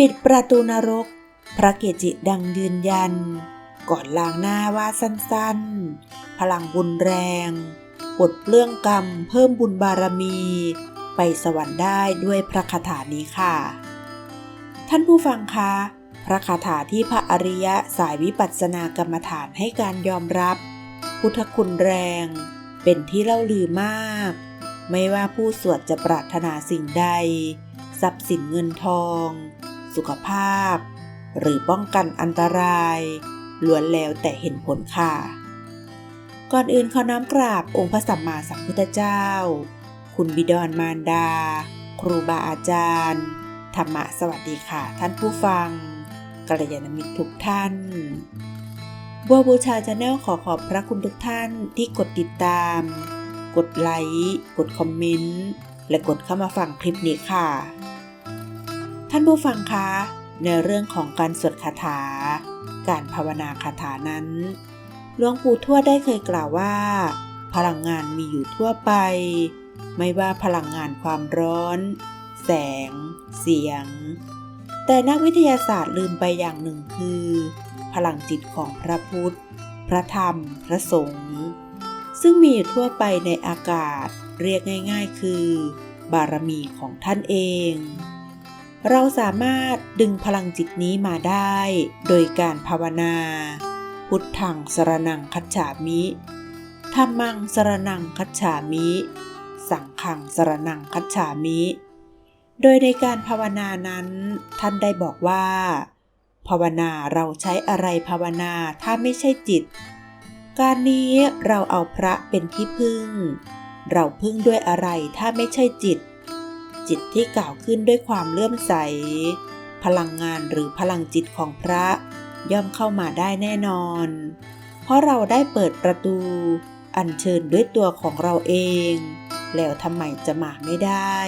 ปิดประตูนรก พระเกจิดังยืนยัน ก่อนล้างหน้าว่าสั้นๆ พลังบุญแรงปลดเปลื้องกรรมเพิ่มบุญบารมี ไปสวรรค์ได้ด้วยพระคาถานี้ค่ะ ท่านผู้ฟังคะ พระคาถาที่พระอริยะสายวิปัสสนากรรมฐานให้การยอมรับ พุทธคุณแรง เป็นที่เล่าลือมาก ไม่ว่าผู้สวดจะปรารถนาสิ่งใด ทรัพย์สินเงินทอง สุขภาพ หรือป้องกันอันตรายล้วนแล้วแต่เห็นผลค่ะ ก่อนอื่นขอน้อมกราบองค์พระสัมมาสัมพุทธเจ้า คุณบิดอนมารดา ครูบาอาจารย์ ธรรมะสวัสดีค่ะ ท่านผู้ฟังกัลยาณมิตรทุกท่านบัวบูชาชาแนลขอขอบพระคุณทุกท่านที่กดติดตาม กดไลค์ กดคอมเมนต์ และกดเข้ามาฟังคลิปนี้ค่ะ ท่านผู้ฟังคะ ในเรื่องของการสวดคาถา การภาวนาคาถานั้นหลวงปู่ทวดได้เคยกล่าวว่า พลังงานมีอยู่ทั่วไป ไม่ว่าพลังงานความร้อน แสง เสียง แต่นักวิทยาศาสตร์ลืมไปอย่างหนึ่งคือ พลังจิตของพระพุทธ พระธรรม พระสงฆ์ ซึ่งมีอยู่ทั่วไปในอากาศ เรียกง่าย ๆ คือ บารมีของท่านเอง เราสามารถดึงพลังจิตนี้มาได้ โดยการภาวนา พุทธังสรนังคัจฉามิธรรมังสรนังคัจฉามิ สังฆังสรนังคัจฉามิ โดยในการภาวนานั้น ท่านได้บอกว่า ภาวนาเราใช้อะไรภาวนาถ้าไม่ใช่จิต การนี้เราเอาพระเป็นที่พึ่ง เราพึ่งด้วยอะไรถ้าไม่ใช่จิต จิตที่กล่าวขึ้นด้วยความเลื่อมใส พลังงานหรือพลังจิตของพระย่อมเข้ามาได้แน่นอน เพราะเราได้เปิดประตู อัญเชิญด้วยตัวของเราเอง แล้วทำไมจะมาไม่ได้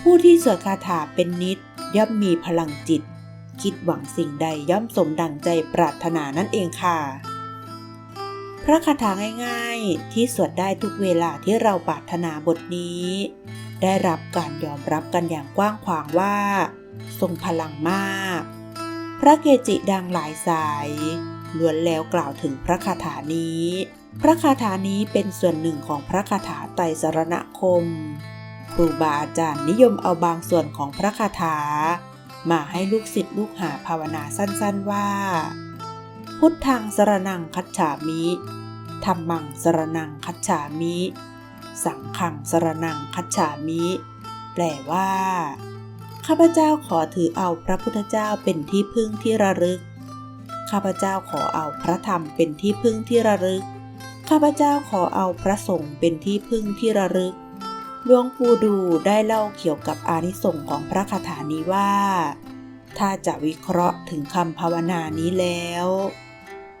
ผู้ที่สวดคาถาเป็นนิดย่อมมีพลังจิต คิดหวังสิ่งใดย่อมสมดังใจปรารถนานั่นเองค่ะ พระคาถาง่ายๆ ที่สวดได้ทุกเวลาที่เราปรารถนาบทนี้ ได้รับการยอมรับกันอย่างกว้างขวางว่า ทรงพลังมาก พระเกจิดังหลายสายล้วนแล้วกล่าวถึงพระคาถานี้ พระคาถานี้เป็นส่วนหนึ่งของพระคาถาไตรสรณคม ครูบาอาจารย์นิยมเอาบางส่วนของพระคาถา มาให้ลูกศิษย์ลูกหาภาวนาสั้นๆว่า พุทธังสรนังคัจฉามิธรรมังสรนังคัจฉามิ สังฆังสรนังคัจฉามิ แปลว่า ข้าพเจ้าขอถือเอาพระพุทธเจ้าเป็นที่พึ่งที่ระลึก ข้าพเจ้าขอเอาพระธรรมเป็นที่พึ่งที่ระลึก ข้าพเจ้าขอเอาพระสงฆ์เป็นที่พึ่งที่ระลึก หลวงปู่ดูได้เล่าเกี่ยวกับอานิสงส์ของพระคาถานี้ว่า ถ้าจะวิเคราะห์ถึงคำภาวนานี้แล้ว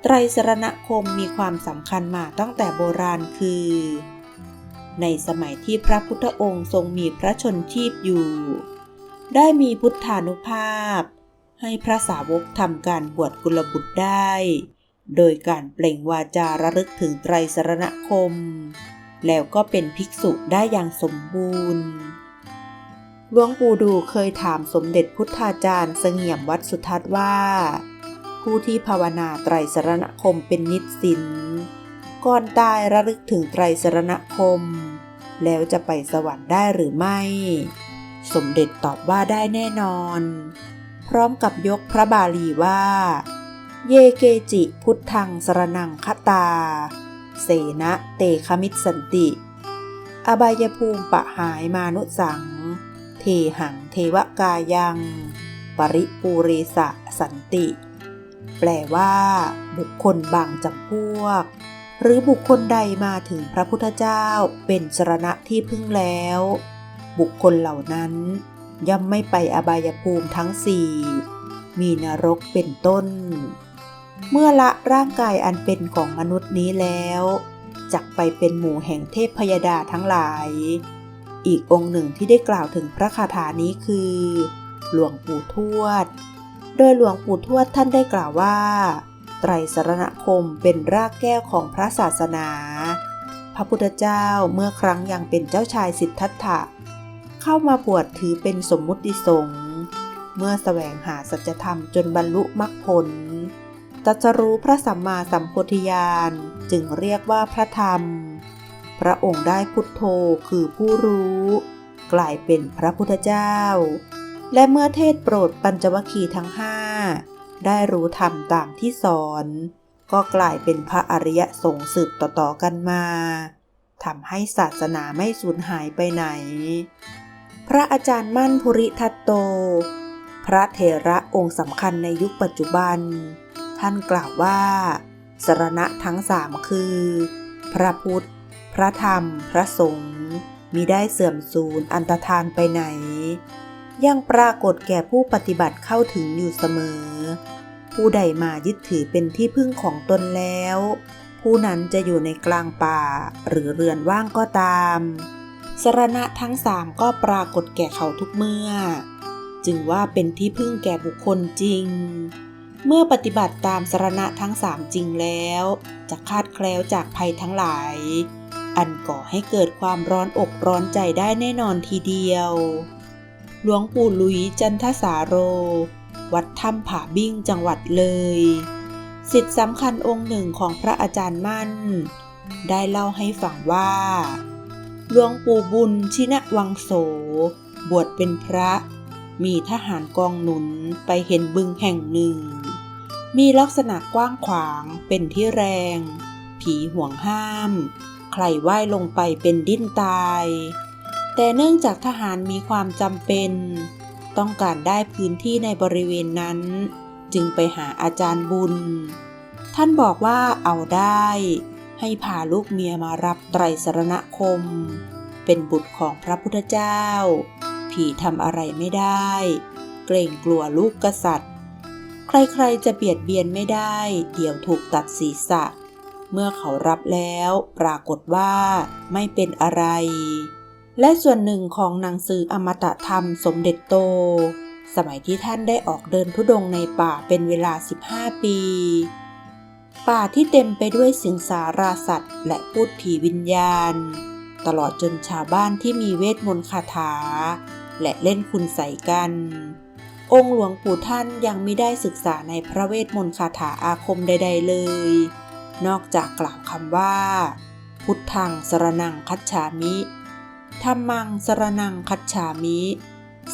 ไตรสรณคมมีความสำคัญมาตั้งแต่โบราณคือ ในสมัยที่พระพุทธองค์ทรงมีพระชนชีพอยู่ ได้มีพุทธานุภาพ ให้พระสาวกทำการบวชกุลบุตรได้ โดยการเปล่งวาจาระลึกถึงไตรสรณคม แล้วก็เป็นภิกษุได้อย่างสมบูรณ์หลวงปู่ดูเคยถามสมเด็จพุทธาจารย์เสงี่ยมวัดสุทัศน์ว่า ผู้ที่ภาวนาไตรสรณคมเป็นนิสิน ก่อนตายระลึกถึงไตรสรณคม แล้วจะไปสวรรค์ได้หรือไม่ สมเด็จตอบว่าได้แน่นอน พร้อมกับยกพระบาลีว่า เยเกจิพุทธังสรนังคตา เสนะเตคมิตสันติ อบายภูมิปะหายมานุสัง เทหังเทวกายัง ปริปูเรสะสันติ แปลว่า บุคคลบางจำพวก หรือบุคคลใดมาถึงพระพุทธเจ้าเป็นสรณะที่พึ่งแล้ว บุคคลเหล่านั้น ย่อมไม่ไปอบายภูมิทั้งสี่มีนรกเป็นต้น เมื่อละร่างกายอันเป็นของมนุษย์นี้แล้วจักไปเป็นหมู่แห่งเทพพยดาทั้งหลาย อีกองค์หนึ่งที่ได้กล่าวถึงพระคาถานี้คือ หลวงปู่ทวด โดยหลวงปู่ทวดท่านได้กล่าวว่า ไตรสรณคมเป็นรากแก้วของพระศาสนา พระพุทธเจ้าเมื่อครั้งยังเป็นเจ้าชายสิทธัตถะ เข้ามาบวชถือเป็นสมมุติสงฆ์เมื่อแสวงหาสัจธรรมจนบรรลุมรรคผลตัสรู้พระสัมมาสัมโพธิญาณจึงเรียกว่าพระธรรม พระองค์ได้พุทโธคือผู้รู้ กลายเป็นพระพุทธเจ้า และเมื่อเทศโปรดปัญจวัคคีย์ทั้งห้า ได้รู้ธรรมตามที่สอน ก็กลายเป็นพระอริยสงฆ์สืบต่อๆกันมาทำให้ศาสนาไม่สูญหายไปไหน พระอาจารย์มั่นภูริทัตโต พระเถระองค์สำคัญในยุคปัจจุบัน ท่านกล่าวว่าสรณะทั้งสามคือ พระพุทธ พระธรรม พระสงฆ์มิได้เสื่อมสูญอันตรธานไปไหน ยังปรากฏแก่ผู้ปฏิบัติเข้าถึงอยู่เสมอ ผู้ใดมายึดถือเป็นที่พึ่งของตนแล้ว ผู้นั้นจะอยู่ในกลางป่าหรือเรือนว่างก็ตาม สรณะทั้งสามก็ปรากฏแก่เขาทุกเมื่อ จึงว่าเป็นที่พึ่งแก่บุคคลจริง เมื่อปฏิบัติตามสรณะทั้งสามจริงแล้ว จะคาดแคล้วจากภัยทั้งหลาย อันก่อให้เกิดความร้อนอกร้อนใจได้แน่นอนทีเดียว หลวงปู่ลุยจันทสาโร วัดถ้ำผาบิ้งจังหวัดเลย สิทธิสำคัญองค์หนึ่งของพระอาจารย์มั่น ได้เล่าให้ฟังว่าหลวงปู่บุญชินะวังโส บวชเป็นพระ มีทหารกองหนุนไปเห็นบึงแห่งหนึ่ง มีลักษณะกว้างขวางเป็นที่แรง ผีห่วงห้าม ใครว่ายลงไปเป็นดิ้นตาย แต่เนื่องจากทหารมีความจำเป็น ต้องการได้พื้นที่ในบริเวณนั้น จึงไปหาอาจารย์บุญ ท่านบอกว่าเอาได้ ให้พาลูกเมียมารับไตรสรณคม เป็นบุตรของพระพุทธเจ้า ผีทำอะไรไม่ได้ เกรงกลัวลูกกษัตริย์ ใครๆจะเบียดเบียนไม่ได้ เดี๋ยวถูกตัดศีรษะ เมื่อเขารับแล้วปรากฏว่าไม่เป็นอะไร และส่วนหนึ่งของหนังสืออมตะธรรมสมเด็จโต สมัยที่ท่านได้ออกเดินทุดงในป่าเป็นเวลา 15 ปี ป่าที่เต็มไปด้วยสิงสาราสัตว์ และพูดผีวิญญาณ ตลอดจนชาวบ้านที่มีเวทมนต์คาถา และเล่นคุณใส่กัน องค์หลวงปู่ท่านยังไม่ได้ศึกษาในพระเวทมนต์คาถาอาคมใด ๆ เลย นอกจากกล่าวคำว่า พุทธังสรนังคัจฉามิ ธรรมังสรนังคัจฉามิ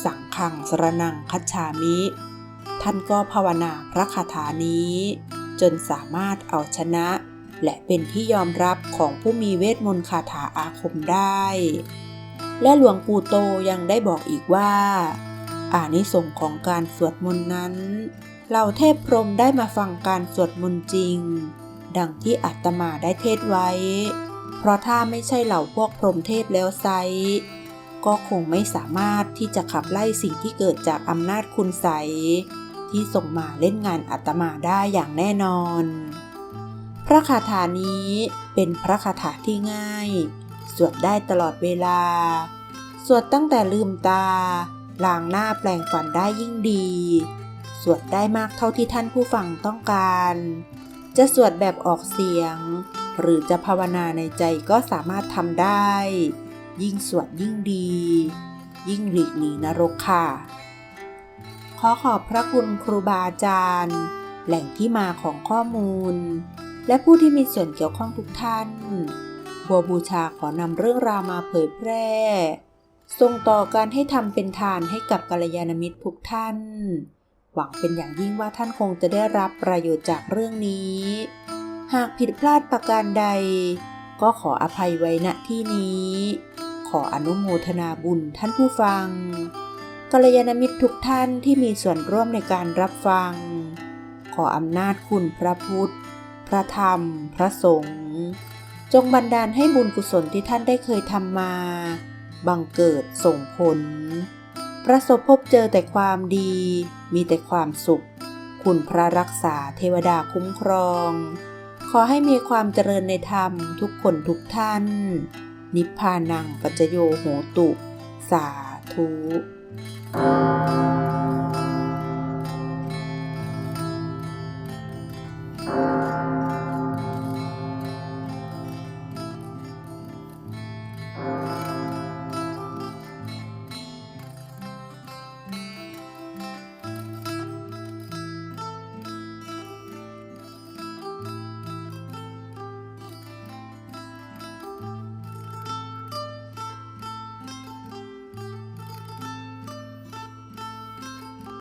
สังฆังสรนังคัจฉามิ ท่านก็ภาวนาพระคาถานี้ จนสามารถเอาชนะ และเป็นที่ยอมรับของผู้มีเวทมนต์คาถาอาคมได้ และหลวงปู่โตยังได้บอกอีกว่า อานิสงส์ของการสวดมนต์นั้นเหล่าเทพพรมได้มาฟังการสวดมนต์จริง ดังที่อาตมาได้เทศไว้ เพราะถ้าไม่ใช่เหล่าพวกพรหมเทพแล้วไซก็คงไม่สามารถที่จะขับไล่สิ่งที่เกิดจากอำนาจคุณใสที่ส่งมาเล่นงานอาตมาได้อย่างแน่นอน พระคาถานี้เป็นพระคาถาที่ง่าย สวดได้ตลอดเวลา สวดตั้งแต่ลืมตาล้างหน้าแปลงฟันได้ยิ่งดี สวดได้มากเท่าที่ท่านผู้ฟังต้องการ จะสวดแบบออกเสียง หรือจะภาวนาในใจก็สามารถทำได้ ยิ่งสวดยิ่งดี ยิ่งหลีกหนีนรกค่ะ ขอขอบพระคุณครูบาอาจารย์ แหล่งที่มาของข้อมูล และผู้ที่มีส่วนเกี่ยวข้องทุกท่าน บัวบูชาขอนำเรื่องราวมาเผยแพร่ส่งต่อการให้ทำเป็นทานให้กับกัลยาณมิตรทุกท่าน หวังเป็นอย่างยิ่งว่าท่านคงจะได้รับประโยชน์จากเรื่องนี้ หากผิดพลาดประการใด ก็ขออภัยไว้ณที่นี้ ขออนุโมทนาบุญท่านผู้ฟังกัลยาณมิตรทุกท่านที่มีส่วนร่วมในการรับฟัง ขออำนาจคุณพระพุทธ พระธรรม พระสงฆ์จงบันดาลให้บุญกุศลที่ท่านได้เคยทำมา บังเกิดส่งผล ประสบพบเจอแต่ความดี มีแต่ความสุข คุณพระรักษาเทวดาคุ้มครอง ขอให้มีความเจริญในธรรมทุกคนทุกท่าน นิพพานังปัจโยโหตุ สาธุ